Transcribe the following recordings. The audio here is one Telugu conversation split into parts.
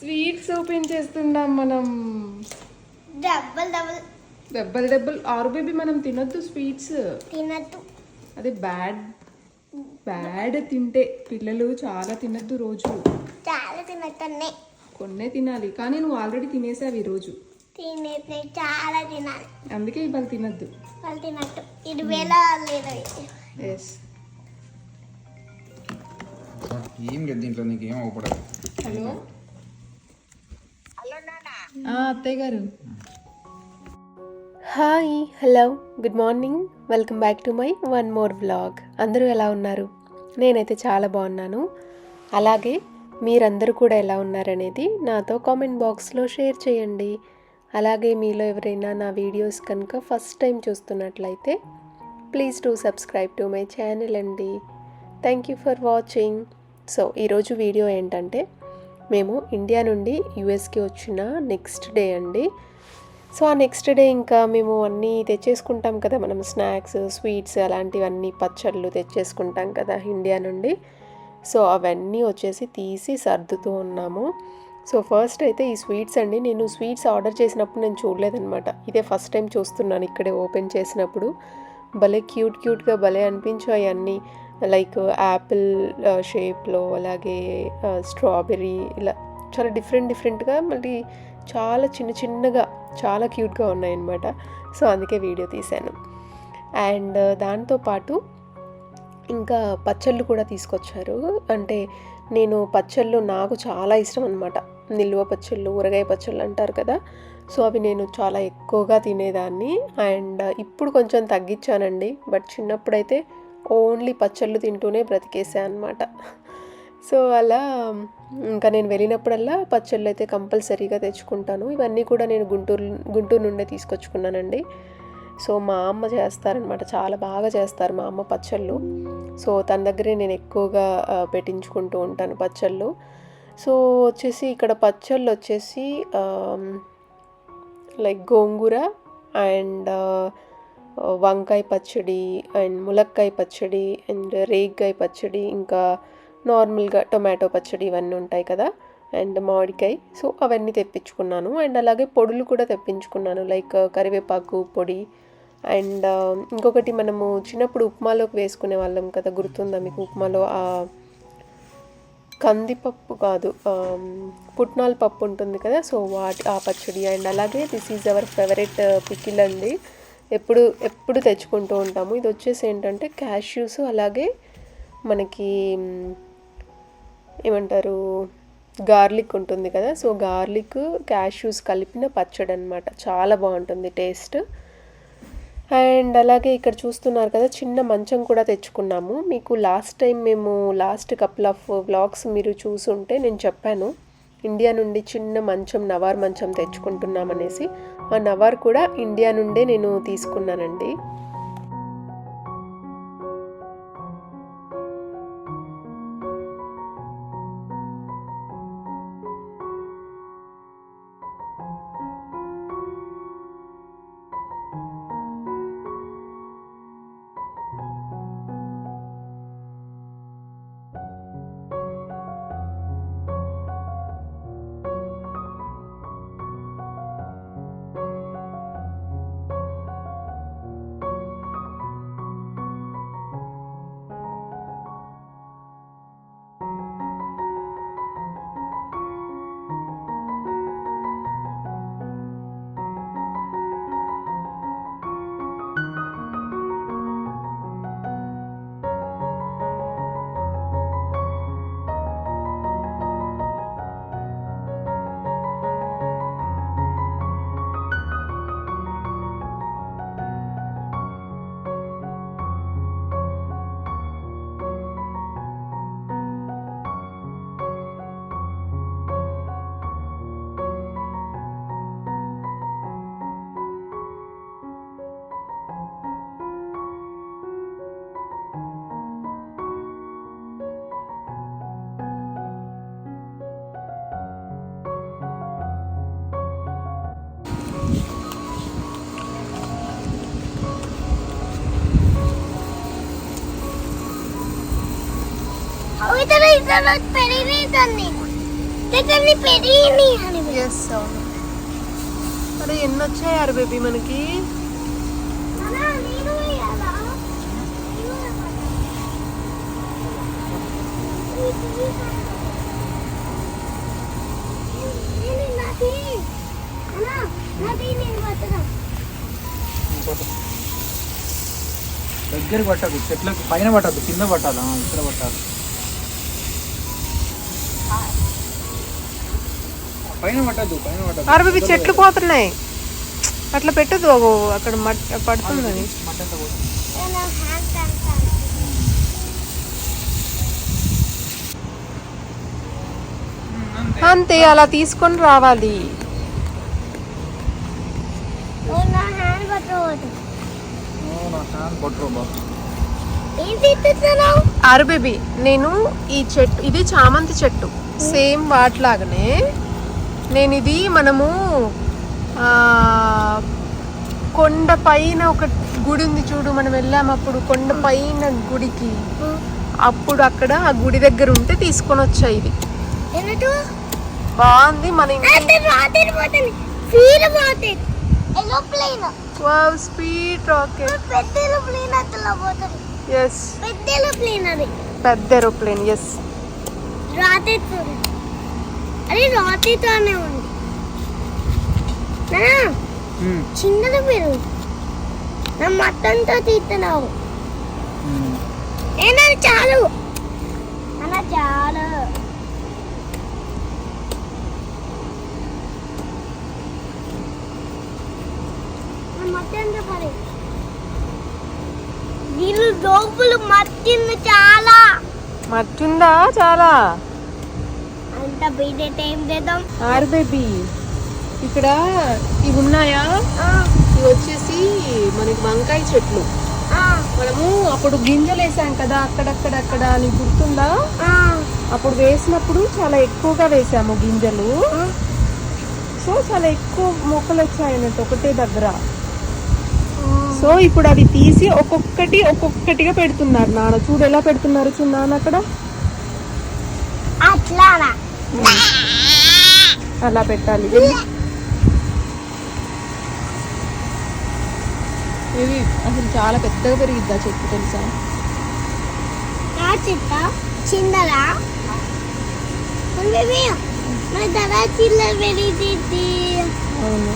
స్వీట్స్ ఓపెన్ చేస్తున్నాం మనం? డబ్బల్ డబల్. దెబ్బలు దెబ్బలు ఆరు బేబీ మనం తినొద్దు స్వీట్స్. తినట్టు అది బ్యాడ్. బ్యాడ్ తింటే పిల్లలు చాలా తినొద్దు రోజు. చాలా తినట్టనే కొన్నే తినాలి. కానీ నువ్వు ఆల్రెడీ తినేసావు ఈ రోజు. తినేసి చాలా తినాలి. అందుకే ఇవాళ తినొద్దు. వాళ్ళు తినట్టు ఇది వేల లేదు. ఎస్ ఏం లేదు దీంట్లో నీకు ఏం అవ్వపడదు హలో అత్తయ్య గారు. Hi hello good morning. Welcome back to my one more vlog అందరూ ఎలా ఉన్నారు? నేనైతే చాలా బాగున్నాను. అలాగే మీరందరూ కూడా ఎలా ఉన్నారనేది నాతో కామెంట్ బాక్స్లో షేర్ చేయండి. అలాగే మీలో ఎవరైనా నా వీడియోస్ కనుక ఫస్ట్ టైం చూస్తున్నట్లయితే please to subscribe to my channel అండి. Thank you for watching. So ఈరోజు వీడియో ఏంటంటే మేము ఇండియా నుండి యుఎస్కి వచ్చిన నెక్స్ట్ డే అండి. సో ఆ నెక్స్ట్ డే ఇంకా మేము అన్నీ తెచ్చేసుకుంటాం కదా మనం స్నాక్స్ స్వీట్స్ అలాంటివన్నీ పచ్చళ్ళు తెచ్చేసుకుంటాం కదా ఇండియా నుండి. సో అవన్నీ వచ్చేసి తీసి సర్దుతూ ఉన్నాము. సో ఫస్ట్ అయితే ఈ స్వీట్స్ అండి నేను స్వీట్స్ ఆర్డర్ చేసినప్పుడు నేను చూడలేదనమాట ఇదే ఫస్ట్ టైం చూస్తున్నాను ఇక్కడే ఓపెన్ చేసినప్పుడు. భలే క్యూట్ క్యూట్గా భలే అనిపించాయి అన్నీ. లైక్ యాపిల్ షేప్లో అలాగే uh, స్ట్రాబెర్రీ ఇలా చాలా డిఫరెంట్ డిఫరెంట్గా మళ్ళీ చాలా చిన్న చిన్నగా చాలా క్యూట్గా ఉన్నాయన్నమాట. సో అందుకే వీడియో తీశాను. అండ్ uh, దాంతోపాటు ఇంకా పచ్చళ్ళు కూడా తీసుకొచ్చారు. అంటే నేను పచ్చళ్ళు నాకు చాలా ఇష్టం అనమాట నిల్వ పచ్చళ్ళు ఊరగాయ పచ్చళ్ళు అంటారు కదా. సో అవి నేను చాలా ఎక్కువగా తినేదాన్ని. అండ్ ఇప్పుడు కొంచెం తగ్గించానండి. బట్ చిన్నప్పుడైతే ఓన్లీ పచ్చళ్ళు తింటూనే బ్రతికేసా అనమాట సో అలా ఇంకా నేను వెళ్ళినప్పుడల్లా పచ్చళ్ళు అయితే కంపల్సరీగా తెచ్చుకుంటాను. ఇవన్నీ కూడా నేను గుంటూరు గుంటూరు నుండే తీసుకొచ్చుకున్నానండి. సో మా అమ్మ చేస్తారనమాట చాలా బాగా చేస్తారు మా అమ్మ పచ్చళ్ళు. సో తన దగ్గరే నేను ఎక్కువగా పెట్టించుకుంటూ ఉంటాను పచ్చళ్ళు. సో వచ్చేసి ఇక్కడ పచ్చళ్ళు వచ్చేసి లైక్ గోంగూర అండ్ వంకాయ పచ్చడి అండ్ ములక్కాయ పచ్చడి అండ్ రేగ్గాయ పచ్చడి ఇంకా నార్మల్గా టొమాటో పచ్చడి ఇవన్నీ ఉంటాయి కదా అండ్ మామిడికాయ. సో అవన్నీ తెప్పించుకున్నాను. అండ్ అలాగే పొడులు కూడా తెప్పించుకున్నాను లైక్ కరివేపాకు పొడి. అండ్ ఇంకొకటి మనము చిన్నప్పుడు ఉప్మాలోకి వేసుకునే వాళ్ళం కదా గుర్తుందా మీకు? ఉప్మాలో ఆ కందిపప్పు కాదు పుట్నాల పప్పు ఉంటుంది కదా సో వాటి ఆ పచ్చడి. అండ్ అలాగే this is our favourite pickle అండి. ఎప్పుడు ఎప్పుడు తెచ్చుకుంటూ ఉంటాము. ఇది వచ్చేసి ఏంటంటే క్యాష్యూస్ అలాగే మనకి ఏమంటారు గార్లిక్ ఉంటుంది కదా. సో గార్లిక్ క్యాష్యూస్ కలిపిన పచ్చడి అనమాట చాలా బాగుంటుంది టేస్ట్. అండ్ అలాగే ఇక్కడ చూస్తున్నారు కదా చిన్న మంచం కూడా తెచ్చుకున్నాము. మీకు లాస్ట్ టైం మేము లాస్ట్ కపుల్ ఆఫ్ బ్లాగ్స్ మీరు చూసుంటే నేను చెప్పాను. ఇండియా నుండి చిన్న మంచం నవార్ మంచం తెచ్చుకుంటున్నామనేసి ఆ నవార్ కూడా ఇండియా నుండే నేను తీసుకున్నానండి. పెరిగితుంది పెట్టకండి పెరిగి అని ఎస్ అవును అరే ఎన్ని వచ్చాయారు బేబీ మనకి. దగ్గర పట్టదు చెట్లకు పైన పట్టదు కింద పట్టాలి. ఇక్కడ పట్టాలి. పైన పట్టద్దు పైన పట్టదు ఆరు బేబీ చెట్లు పోతున్నాయి. అట్లా పెట్టదు అక్కడ అంటాను. అంతే. అలా తీసుకొని రావాలి. నువ్వు నా హ్యాండ్ పట్టవద్దు. నా ఫ్యాన్ పట్టరు బాబు. ఏం తిట్టుతున్నావు ఆరు బేబీ నేను ఈ చెట్టు ఇది చామంతి చెట్టు. సేమ్ వాటిలాగానే నేను ఇది మనము కొండ పైన ఒక గుడి ఉంది చూడు మనం వెళ్ళాము అప్పుడు కొండ పైన గుడికి. అప్పుడు అక్కడ ఆ గుడి దగ్గర ఉంటే తీసుకొని వచ్చా ఇది. బాగుంది మన వావ్ స్పీడ్ రాకెట్. పెద్ద అట్లా పోతుంది. ఎస్. పెద్ద అది. పెద్ద ఏరోప్లేన్ ఎస్. చూడు అది రాత్రితోనే ఉంది. చిన్నది మీరు నా మొత్తంతో తీస్తున్నావు. ఏనా చాలు. అన్న చాలు. నా మొత్తంతో పని. నీళ్ళు లోపల మట్టింది చాలా. మట్టుందా? చాలా. టైం చేద్దాం? ఆరు బేబీ. ఇక్కడ ఇవి ఉన్నాయా? ఇవి వచ్చేసి మనకి వంకాయ చెట్లు. మనము అప్పుడు గింజలు వేసాం కదా అక్కడక్కడక్కడ అని గుర్తుందా? అప్పుడు వేసినప్పుడు చాలా ఎక్కువగా వేసాము గింజలు. సో చాలా ఎక్కువ మొక్కలు వచ్చాయి అన్నట్టు ఒకటే దగ్గర. సో ఇప్పుడు అవి తీసి ఒక్కొక్కటి ఒక్కొక్కటిగా పెడుతున్నారు నాన్న. చూడు ఎలా పెడుతున్నారు చూడు నాన్న అక్కడ. అట్లానా? అలా పెట్టాలి. ఇవి అసలు చాలా పెద్దగా పెరిగిద్దా చెట్టు తెలుసా? బేబీ మన ధర పెరిగింది అవును.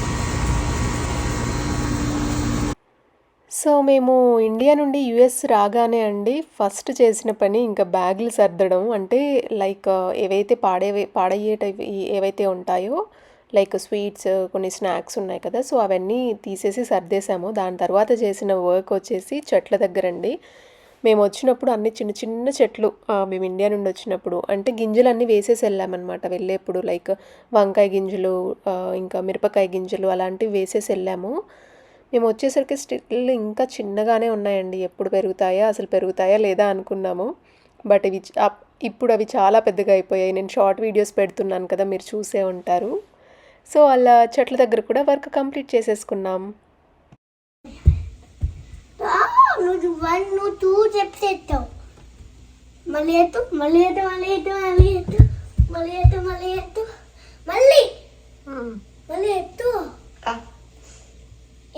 సో మేము ఇండియా నుండి యుఎస్ రాగానే అండి ఫస్ట్ చేసిన పని ఇంకా బ్యాగులు సర్దడం. అంటే లైక్ ఏవైతే పాడే పాడయ్యేటవి ఏవైతే ఉంటాయో లైక్ స్వీట్స్ కొన్ని స్నాక్స్ ఉన్నాయి కదా సో అవన్నీ తీసేసి సర్దేశాము. దాని తర్వాత చేసిన వర్క్ వచ్చేసి చెట్ల దగ్గర అండి. మేము వచ్చినప్పుడు అన్ని చిన్న చిన్న చెట్లు మేము ఇండియా నుండి వచ్చినప్పుడు అంటే గింజలు అన్నీ వేసేసి వెళ్ళామన్నమాట వెళ్ళేప్పుడు. లైక్ వంకాయ గింజలు ఇంకా మిరపకాయ గింజలు అలాంటివి వేసేసి వెళ్ళాము. మేము వచ్చేసరికి స్టిల్ ఇంకా చిన్నగానే ఉన్నాయండి ఎప్పుడు పెరుగుతాయా అసలు పెరుగుతాయా లేదా అనుకున్నాము బట్ ఇవి అప్- ఇప్పుడు అవి చాలా పెద్దగా అయిపోయాయి నేను షార్ట్ వీడియోస్ పెడుతున్నాను కదా మీరు చూసే ఉంటారు సో అలా చెట్ల దగ్గర కూడా వర్క్ కంప్లీట్ చేసేసుకున్నాం నువ్వు వన్ నువ్వు టూ చెప్స్ మళ్ళీ ఎత్తు మళ్ళీ ఎత్తు మళ్ళీ ఎత్తు మళ్ళీ ఎత్తు మళ్ళీ ఎత్తు మళ్ళీ ఎత్తు మళ్ళీ మళ్ళీ ఎత్తు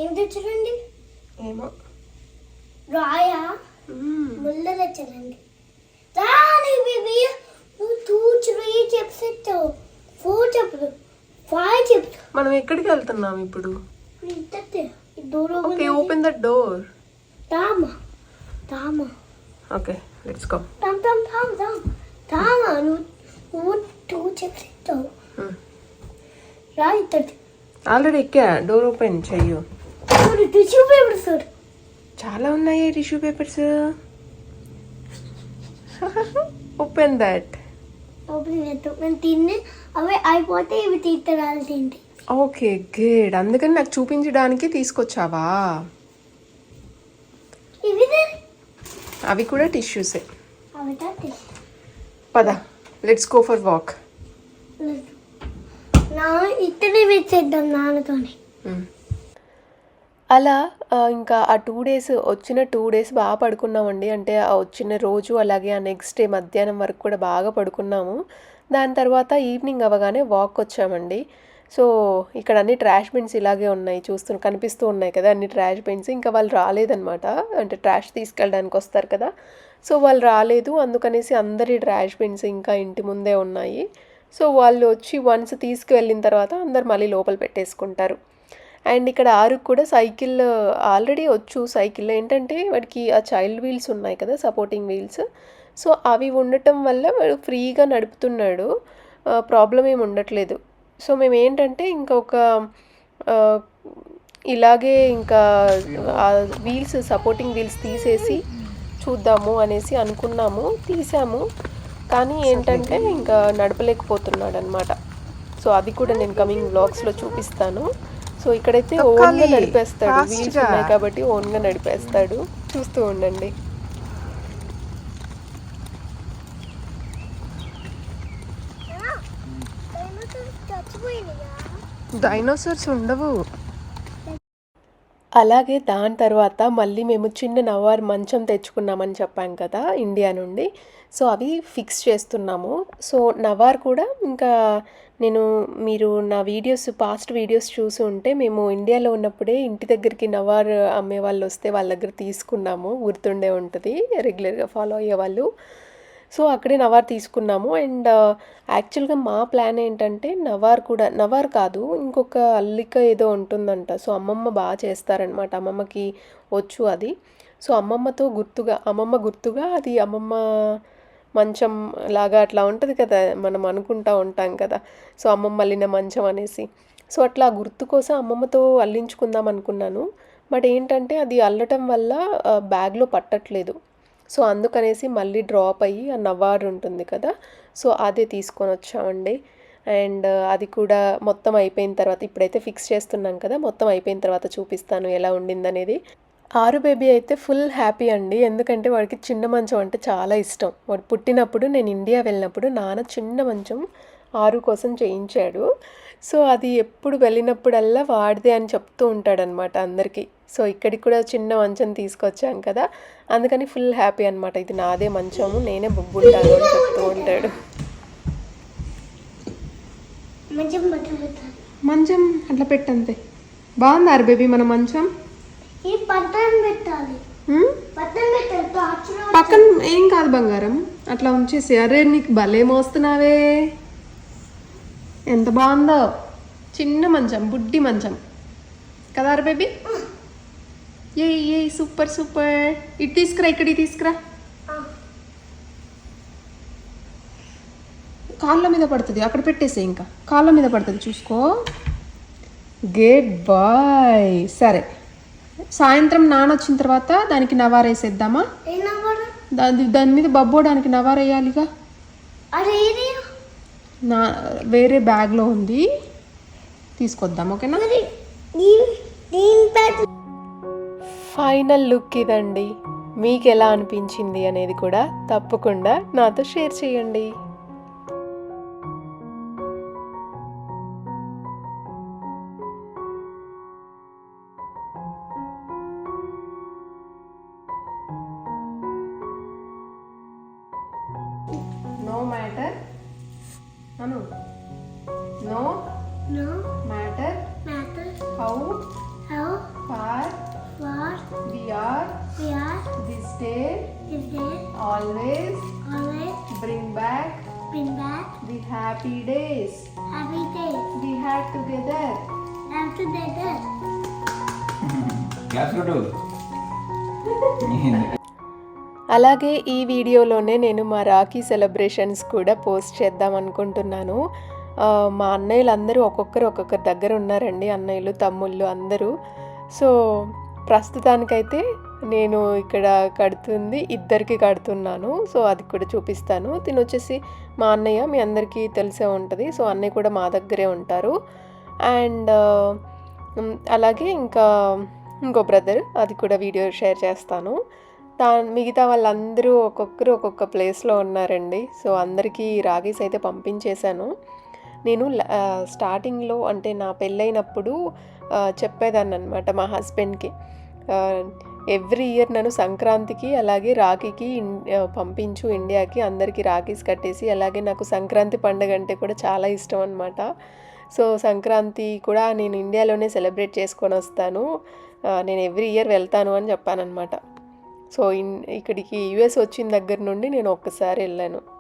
ఏం తెచ్చారండి? ఏమో. రాయా? ముళ్ళ తెచ్చారండి. రాని బేబీ నువ్వు టూ త్రీ చెప్స్ ఎత్తావు ఫోర్ చెప్పులు ఫైవ్ చెప్తావు మనం ఎక్కడికి వెళ్తున్నాం ఇప్పుడు? దూరం ఓకే ఓపెన్ ద డోర్. తామా. తామా. Okay let's go. తామ్ తామ్ తామ్ తామ్. తామా నువ్వు నువ్వు టూ చెప్స్ ఎత్తావు రా ఆల్రెడీ ఎక్కా. డోర్ ఓపెన్ చెయ్యు. టిష్యూ పేపర్ చూడు చాలా ఉన్నాయి tissue papers open that open చేద్దాం నేను తిని అవి అయిపోతే ఇవి తీర్తరాలు తింటి ఓకే గుడ్ అందుకని నాకు చూపించడానికి తీసుకొచ్చావా? అవి కూడా టిష్యూసే పద లెట్స్ గో ఫర్ వాక్ నా ఇత్తడి వేసేద్దాం నాన్నతోని. అలా ఇంకా ఆ టూ డేస్ వచ్చిన టూ డేస్ బాగా పడుకున్నామండి. అంటే ఆ వచ్చిన రోజు అలాగే ఆ నెక్స్ట్ డే మధ్యాహ్నం వరకు కూడా బాగా పడుకున్నాము. దాని తర్వాత ఈవినింగ్ అవగానే వాక్ వచ్చామండి. సో ఇక్కడ అన్ని ట్రాష్ బిన్స్ ఇలాగే ఉన్నాయి. చూస్తూ కనిపిస్తూ ఉన్నాయి కదా అన్ని ట్రాష్ బిన్స్ ఇంకా వాళ్ళు రాలేదనమాట అంటే ట్రాష్ తీసుకెళ్ళడానికి వస్తారు కదా. సో వాళ్ళు రాలేదు. అందుకనేసి అందరి ట్రాష్ బిన్స్ ఇంకా ఇంటి ముందే ఉన్నాయి. సో వాళ్ళు వచ్చి వన్స్ తీసుకువెళ్ళిన తర్వాత అందరు మళ్ళీ లోపల పెట్టేసుకుంటారు. అండ్ ఇక్కడ ఆరుకు కూడా సైకిల్ ఆల్రెడీ వచ్చు సైకిల్. ఏంటంటే వాడికి ఆ చైల్డ్ వీల్స్ ఉన్నాయి కదా సపోర్టింగ్ వీల్స్. సో అవి ఉండటం వల్ల వాడు ఫ్రీగా నడుపుతున్నాడు. ప్రాబ్లం ఏమి ఉండట్లేదు. సో మేము ఏంటంటే ఇంకొక ఇలాగే ఇంకా వీల్స్ సపోర్టింగ్ వీల్స్ తీసేసి చూద్దాము అనేసి అనుకున్నాము తీసాము. కానీ ఏంటంటే ఇంకా నడపలేకపోతున్నాడు అనమాట సో అది కూడా నేను కమింగ్ బ్లాగ్స్లో చూపిస్తాను. సో ఇక్కడైతే ఓన్గా నడిపేస్తాడు. వీల్స్ ఉన్నాయి కాబట్టి ఓన్గా నడిపేస్తాడు. చూస్తూ ఉండండి. డైనోసార్స్ ఉండవు. అలాగే దాని తర్వాత మళ్ళీ మేము చిన్న నవార్ మంచం తెచ్చుకున్నామని చెప్పాం కదా ఇండియా నుండి. సో అవి ఫిక్స్ చేస్తున్నాము. సో నవార్ కూడా ఇంకా నేను మీరు నా వీడియోస్ పాస్ట్ వీడియోస్ చూసి ఉంటే మేము ఇండియాలో ఉన్నప్పుడే ఇంటి దగ్గరికి నవార్ అమ్మే వాళ్ళు వస్తే వాళ్ళ దగ్గర తీసుకున్నాము. గుర్తుండే ఉంటుంది. రెగ్యులర్గా ఫాలో అయ్యేవాళ్ళు సో అక్కడే నవార్ తీసుకున్నాము. అండ్ యాక్చువల్గా మా ప్లాన్ ఏంటంటే నవార్ కూడా నవార్ కాదు ఇంకొక అల్లిక ఏదో ఉంటుందంట. సో అమ్మమ్మ బాగా చేస్తారనమాట అమ్మమ్మకి వచ్చు అది. సో అమ్మమ్మతో గుర్తుగా అమ్మమ్మ గుర్తుగా అది అమ్మమ్మ మంచం లాగా అట్లా ఉంటుంది కదా మనం అనుకుంటా ఉంటాం కదా. సో అమ్మమ్మ అల్లిన మంచం అనేసి. సో అట్లా గుర్తు కోసం అమ్మమ్మతో అల్లించుకుందాం అనుకున్నాను. బట్ ఏంటంటే అది అల్లటం వల్ల బ్యాగ్లో పట్టట్లేదు. సో అందుకనేసి మళ్ళీ డ్రాప్ అయ్యి ఆ నవార్ ఉంటుంది కదా సో అదే తీసుకొని వచ్చామండి. అండ్ అది కూడా మొత్తం అయిపోయిన తర్వాత ఇప్పుడైతే ఫిక్స్ చేస్తున్నాం కదా మొత్తం అయిపోయిన తర్వాత చూపిస్తాను ఎలా ఉండిందనేది. ఆరు బేబీ అయితే ఫుల్ హ్యాపీ అండి. ఎందుకంటే వాడికి చిన్న మంచం అంటే చాలా ఇష్టం. వాడు పుట్టినప్పుడు నేను ఇండియా వెళ్ళినప్పుడు నాన్న చిన్న మంచం ఆరు కోసం చేయించాడు. సో అది ఎప్పుడు వెళ్ళినప్పుడల్లా వాడిదే అని చెప్తూ ఉంటాడనమాట అందరికీ. సో ఇక్కడికి కూడా చిన్న మంచం తీసుకొచ్చాం కదా. అందుకని ఫుల్ హ్యాపీ అనమాట ఇది నాదే మంచము నేనే బొబ్బుంటాను అని చెప్తూ ఉంటాడు. మంచి అట్లా పెట్టంతే. బాగుందా బేబీ మన మంచం? పక్కన ఏం కాదు బంగారం? అట్లా ఉంచేసి అరే నీకు భలే మోస్తున్నావే. ఎంత బాగుందో. చిన్న మంచం బుడ్డి మంచం. కదా అరే బేబీ? ఏ ఏ సూపర్ సూపర్. ఇటు తీసుకురా ఇక్కడికి తీసుకురా. కాళ్ళ మీద పడుతుంది. అక్కడ పెట్టేసే ఇంకా. కాళ్ళ మీద పడుతుంది చూసుకో. గుడ్ బాయ్ సరే. సాయంత్రం నాన్న వచ్చిన తర్వాత దానికి నవారేసేద్దామా? ఏనవ్వడు దాని దాని మీద బబ్బోడానికి నవారేయాలిగా? అరే ఇది నా వేరే బ్యాగ్లో ఉంది. తీసుకొద్దాం ఓకేనా? ఫైనల్ లుక్ ఇదండి. మీకు ఎలా అనిపించింది అనేది కూడా తప్పకుండా నాతో షేర్ చేయండి. No. No. Matter. Matter. How. How. Far. Far. We are. We are. This day. This day. Always. Always. Bring back. Bring back. The happy days. Happy days. We had together. Happy together. Clap what? Do. అలాగే ఈ వీడియోలోనే నేను మా రాఖీ సెలబ్రేషన్స్ కూడా పోస్ట్ చేద్దాం అనుకుంటున్నాను. మా అన్నయ్యలు అందరూ ఒక్కొక్కరు ఒక్కొక్కరి దగ్గర ఉన్నారండి అన్నయ్యలు తమ్ముళ్ళు అందరూ. సో ప్రస్తుతానికైతే నేను ఇక్కడ కడుతుంది ఇద్దరికి కడుతున్నాను. సో అది కూడా చూపిస్తాను. తిను వచ్చేసి మా అన్నయ్య మీ అందరికీ తెలిసే ఉంటుంది. సో అన్నయ్య కూడా మా దగ్గరే ఉంటారు. అండ్ అలాగే ఇంకా ఇంకో బ్రదర్ అది కూడా వీడియో షేర్ చేస్తాను. తా మిగతా వాళ్ళందరూ ఒక్కొక్కరు ఒక్కొక్క ప్లేస్లో ఉన్నారండి. సో అందరికీ రాగీస్ అయితే పంపించేశాను. నేను స్టార్టింగ్లో అంటే నా పెళ్ళైనప్పుడు చెప్పేదాన్ని అనమాట మా హస్బెండ్కి. ఎవ్రీ ఇయర్ నన్ను సంక్రాంతికి అలాగే రాఖీకి ఇన్- పంపించు ఇండియాకి అందరికీ రాఖీస్ కట్టేసి అలాగే నాకు సంక్రాంతి పండుగ అంటే కూడా చాలా ఇష్టం అనమాట సో సంక్రాంతి కూడా నేను ఇండియాలోనే సెలబ్రేట్ చేసుకొని వస్తాను. నేను ఎవ్రీ ఇయర్ వెళ్తాను అని చెప్పానమాట సో ఇన్ ఇక్కడికి యుఎస్ వచ్చిన దగ్గర నుండి నేను ఒక్కసారి వెళ్ళాను.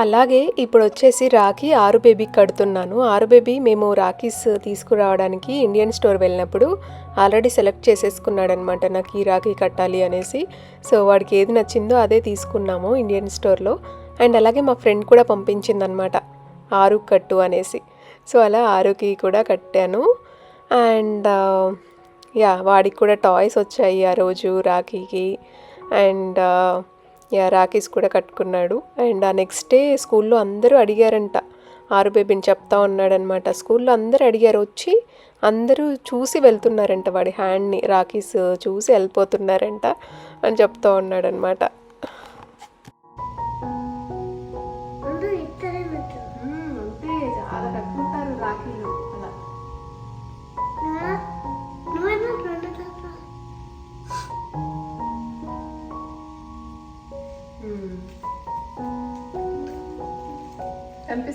అలాగే ఇప్పుడు వచ్చేసి రాఖీ ఆరు బేబీకి కడుతున్నాను. ఆరు బేబీ మేము రాఖీస్ తీసుకురావడానికి ఇండియన్ స్టోర్ వెళ్ళినప్పుడు ఆల్రెడీ సెలెక్ట్ చేసేసుకున్నాడనమాట నాకు ఈ రాఖీ కట్టాలి అనేసి. సో వాడికి ఏది నచ్చిందో అదే తీసుకున్నాము ఇండియన్ స్టోర్లో. అండ్ అలాగే మా ఫ్రెండ్ కూడా పంపించిందనమాట ఆరు కట్టు అనేసి. సో అలా ఆరుకి కూడా కట్టాను. అండ్ యా వాడికి కూడా టాయ్స్ వచ్చాయి ఆ రోజు రాఖీకి. అండ్ రాఖీస్ కూడా కట్టుకున్నాడు. అండ్ ఆ నెక్స్ట్ డే స్కూల్లో అందరూ అడిగారంట. ఆరు బేబీని చెప్తా ఉన్నాడనమాట స్కూల్లో అందరూ అడిగారు. వచ్చి అందరూ చూసి వెళ్తున్నారంట వాడి హ్యాండ్ని రాఖీస్ చూసి వెళ్ళిపోతున్నారంట అని చెప్తా ఉన్నాడనమాట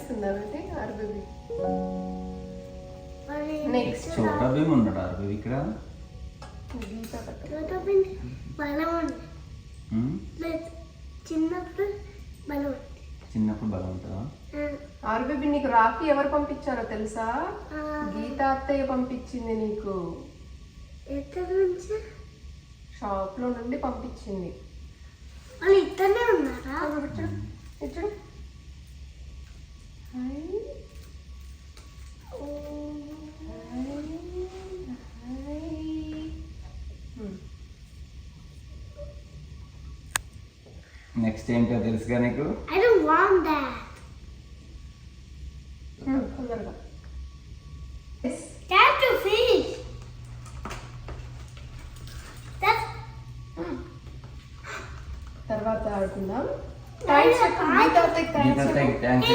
కనిపిస్తుందా అంటే ఆరు బేబీ మరి నెక్స్ట్ చోటా భీమ్ ఉన్నాడు అరవై ఇక్కడ చిన్నప్పుడు బలం చిన్నప్పుడు బలం ఉంటుందా నీకు రాఖీ ఎవరు పంపించారో తెలుసా? గీత అత్తయ్య పంపించింది నీకు. ఎక్కడి నుంచి? షాప్లో నుండి పంపించింది. వాళ్ళు ఉన్నారా? హాయ్ ఓ, నెక్స్ట్ ఏంటో తెలుసుగా నీకు I don't want that. తొందరగా That's to fish. That's తర్వాత ఆడుకుందాం థ్యాంక్స్ చెప్పు గీత అత్తయ్య థ్యాంక్స్ చెప్పు thanks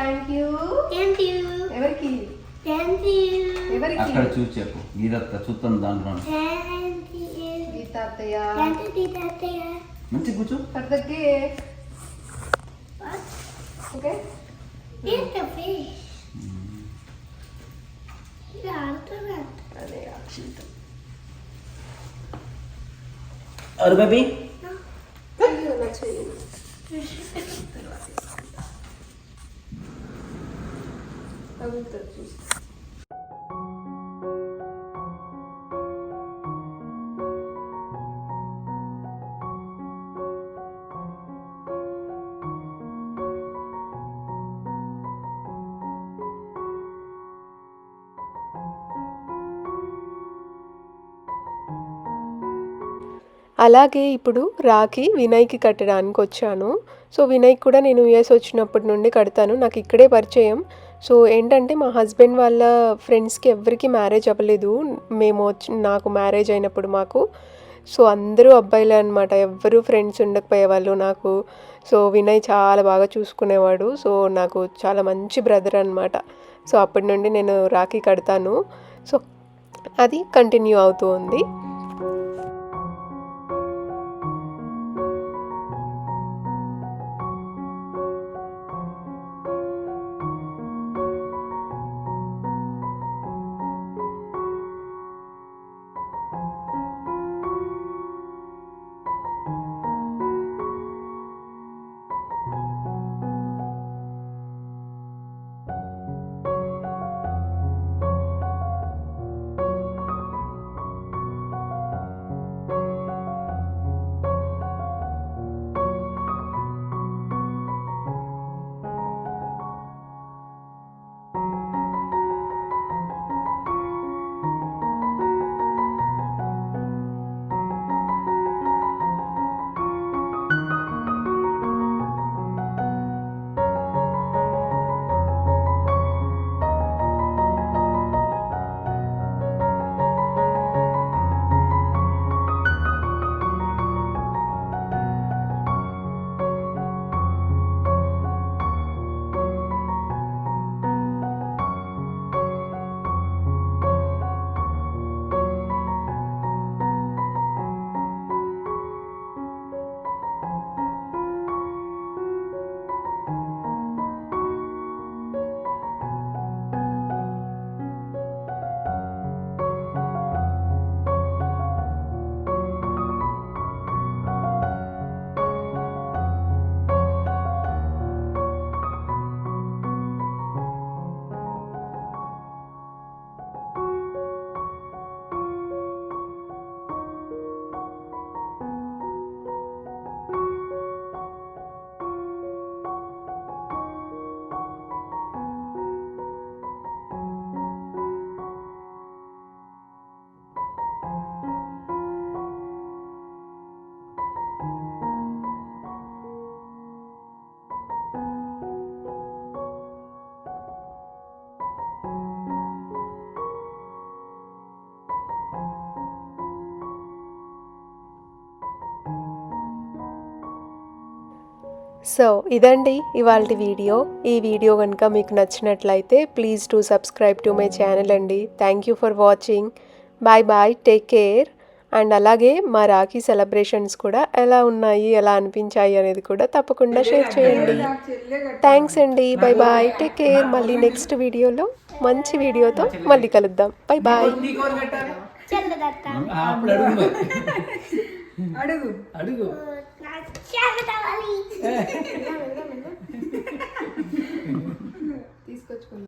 thank you thank you. ఎవరికి? Thank you. ఎవరికి? అక్కడ చూసి చెప్పు. గీదత్త చూస్తాను దాంట్లో. Thank you. గీత అత్తయ్య Thank you, Titaya. మంచి కూర్చో. What? ఓకే. ఇది అదే అక్షింత అరు బేబీ. చూసి అలాగే ఇప్పుడు రాఖీ వినయ్కి కట్టడానికి వచ్చాను సో వినయ్ కూడా నేను యుఎస్ వచ్చినప్పటి నుండి కడతాను. నాకు ఇక్కడే పరిచయం. సో ఏంటంటే మా హస్బెండ్ వాళ్ళ ఫ్రెండ్స్కి ఎవరికి మ్యారేజ్ అవ్వలేదు. మేము వచ్చి నాకు మ్యారేజ్ అయినప్పుడు మాకు. సో అందరూ అబ్బాయిలే అనమాట ఎవ్వరూ ఫ్రెండ్స్ ఉండకపోయేవాళ్ళు నాకు. సో వినయ్ చాలా బాగా చూసుకునేవాడు. సో నాకు చాలా మంచి బ్రదర్ అనమాట సో అప్పటి నుండి నేను రాఖీ కడతాను. సో అది కంటిన్యూ అవుతూ ఉంది. సో ఇదండి ఇవాళ వీడియో. ఈ వీడియో కనుక మీకు నచ్చినట్లయితే please to subscribe to my channel అండి. Thank you for watching. Bye bye take care. And అలాగే మా రాఖీ సెలబ్రేషన్స్ కూడా ఎలా ఉన్నాయి ఎలా అనిపించాయి అనేది కూడా తప్పకుండా షేర్ చేయండి. థ్యాంక్స్ అండి. Bye bye take care. మళ్ళీ నెక్స్ట్ వీడియోలో మంచి వీడియోతో మళ్ళీ కలుద్దాం. Bye bye. అడుగు. అడుగు. కావాలి తీసుకొచ్చుకుందాం.